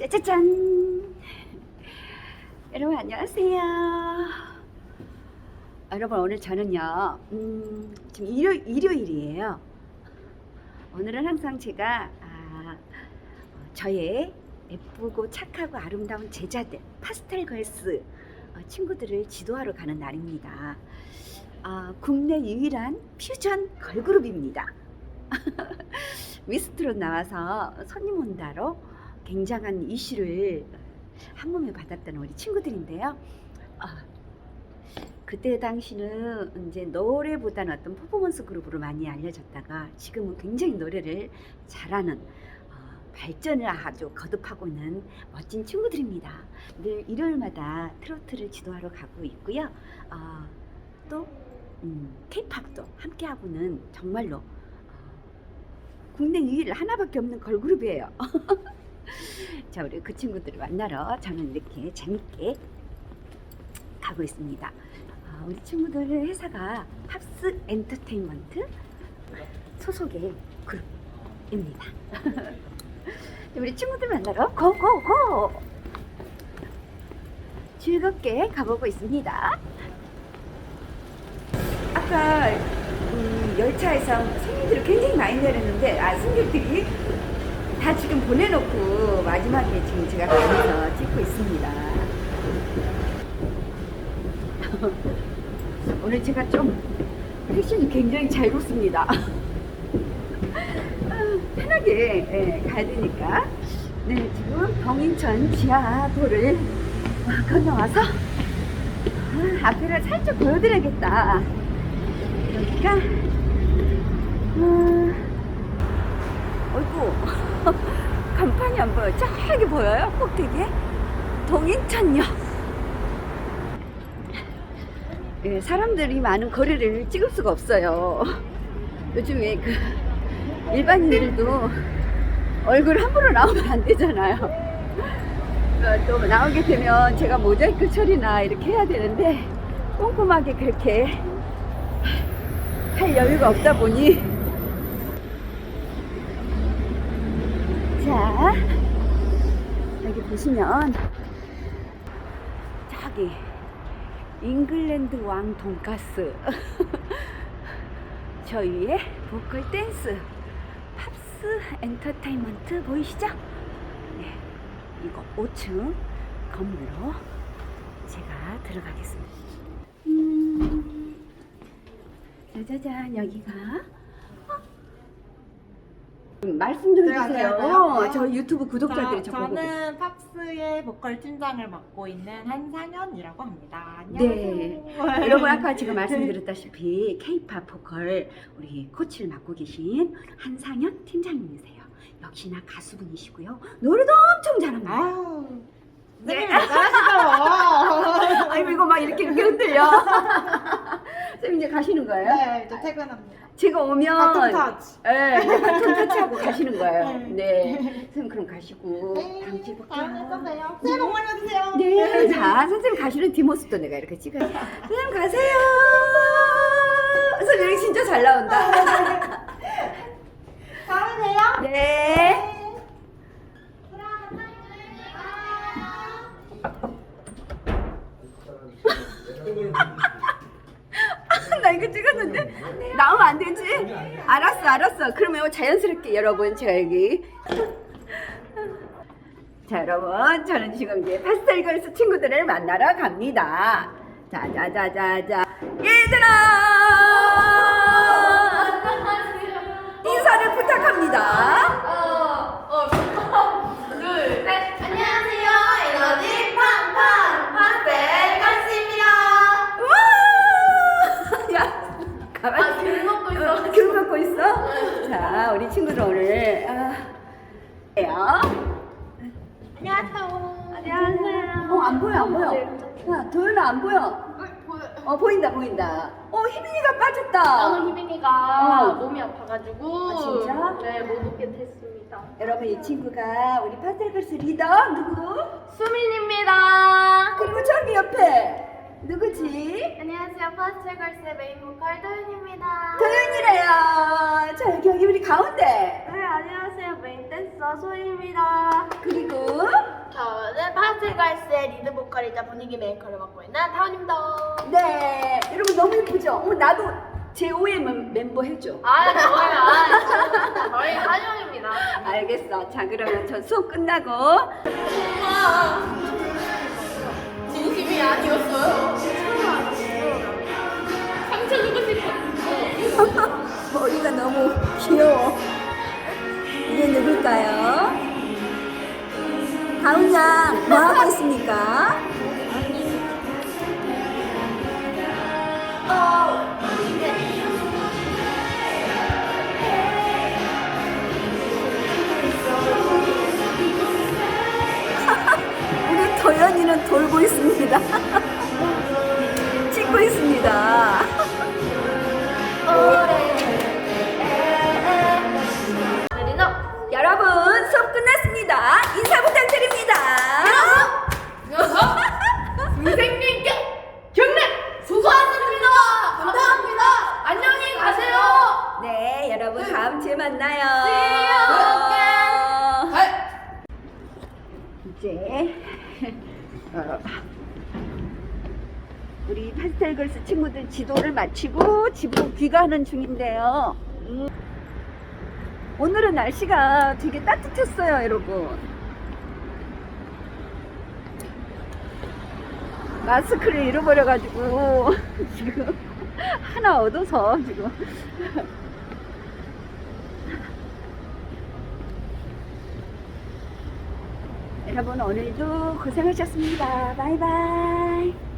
짜자잔! 여러분 안녕하세요. 여러분 오늘 저는요, 음, 지금 일요, 일요일이에요. 오늘은 항상 제가 아, 어, 저의 예쁘고 착하고 아름다운 제자들 파스텔 걸스 어, 친구들을 지도하러 가는 날입니다. 아, 국내 유일한 퓨전 걸그룹입니다. 미스트로 나와서 손님 온다로 굉장한 이슈를 한 몸에 받았던 우리 친구들인데요. 아, 그때 당시는 이제 노래보다는 어떤 퍼포먼스 그룹으로 많이 알려졌다가 지금은 굉장히 노래를 잘하는 어, 발전을 아주 거듭하고 있는 멋진 친구들입니다. 늘 일요일마다 트로트를 지도하러 가고 있고요. 어, 또 음, K-팝도 함께 하고는 정말로 어, 국내 유일 하나밖에 없는 걸그룹이에요. 자, 우리 그 친구들을 만나러 저는 이렇게 재밌게 가고 있습니다. 아, 우리 친구들 회사가 팝스 엔터테인먼트 소속의 그룹입니다. 우리 친구들 만나러 고고고! 즐겁게 가보고 있습니다. 아까 음, 열차에서 손님들이 굉장히 많이 내렸는데 아 승객들이 다 지금 보내놓고 마지막에 지금 제가 가면서 찍고 있습니다. 오늘 제가 좀 패션이 굉장히 잘 입습니다. 편하게 예, 가야 되니까. 네, 지금 병인천 지하도를 건너와서 아, 앞에를 살짝 보여드려야겠다. 음, 어이구 간판이 안 보여 저기 보여요? 꼭대기에? 동인천역. 예, 사람들이 많은 거리를 찍을 수가 없어요. 요즘에 그 일반인들도 얼굴 함부로 나오면 안 되잖아요. 어, 또 나오게 되면 제가 모자이크 처리나 이렇게 해야 되는데 꼼꼼하게 그렇게 할 여유가 없다 보니. 자 여기 보시면 저기 잉글랜드 왕 돈가스 저 위에 보컬 댄스 팝스 엔터테인먼트 보이시죠? 네, 이거 5층 건물로 제가 들어가겠습니다. 음, 짜자잔 여기가 어? 말씀 좀 제가 해주세요. 할까요? 저 유튜브 구독자들이 저 저, 보고 계세요. 저는 팝스의 보컬 팀장을 맡고 있는 한상현이라고 합니다. 네. 안녕하세요. 여러분 아까 제가 말씀드렸다시피 K-팝 보컬 우리 코치를 맡고 계신 한상현 팀장님이세요. 역시나 가수분이시고요. 노래도 엄청 잘합니다. 아우, 네. 네. 잘하시죠? 아이고 이거 막 이렇게 이렇게 흔들려. 쌤 이제 가시는 거예요? 네, 이제 퇴근합니다. 제가 오면 바톤 터치. 네, 이제 바톤 터치하고 가시는 거예요. 네. 네. 선생님 그럼 가시고 다음 주에 다음에 또 볼게요. 봬요. 새해 복 많이 받으세요. 네, 자 선생님 가시는 뒷모습도 내가 이렇게 찍어요. 선생님 가세요. 선생님 진짜 잘 나온다. 다음에 봬요. 네. 나 이거 찍었는데 나오면 안 되지? 알았어, 알았어. 그러면 자연스럽게 여러분 제가 여기 자 여러분 저는 지금 이제 파스텔 걸스 친구들을 만나러 갑니다. 자 자 자 자 자 얘들아 인사를 부탁합니다. 안녕하세요. 에너지 팡팡 파스텔 걸스입니다. 와! 야 가만. 아, 귤 먹고 있어. 어, 귤 먹고 있어? 자 우리 친구들 오늘 아, 예요. 안녕하세요. 안녕하세요. 어 안 보여 안 보여. 야 도연아 안 보여. 보여. 어 보인다 보인다. 어 희빈이가 빠졌다. 나는 희빈이가 어. 몸이 아파가지고 아, 진짜? 네, 못 오게 됐습니다. 여러분 이 친구가 우리 파스텔걸스 리더 누구? 수민입니다. 그리고 저기 옆에 누구지? 안녕하세요. 파스텔 걸스의 메인 보컬 도윤입니다. 도연이래요. 자 여기 여기 우리 가운데 걸스의 리드 보컬이자 분위기 메이커를 맡고 있는 타원입니다. 네, 여러분 너무 예쁘죠? 어, 나도 제5의 멤버 해줘. 아, 저요. 아, 저희 한영입니다. 알겠어. 자, 그러면 전 수업 끝나고 진심이 아니었어요. 상처 주고 싶어. 머리가 너무 귀여워. 다운 양, 뭐 하고 있습니까? 우리 도연이는 돌고 있습니다. 찍고 있습니다. 이제 어, 우리 파스텔걸스 친구들 지도를 마치고 집으로 귀가하는 중인데요. 음, 오늘은 날씨가 되게 따뜻했어요, 여러분. 마스크를 잃어버려가지고 지금 하나 얻어서 지금 여러분 오늘도 고생하셨습니다. 바이바이.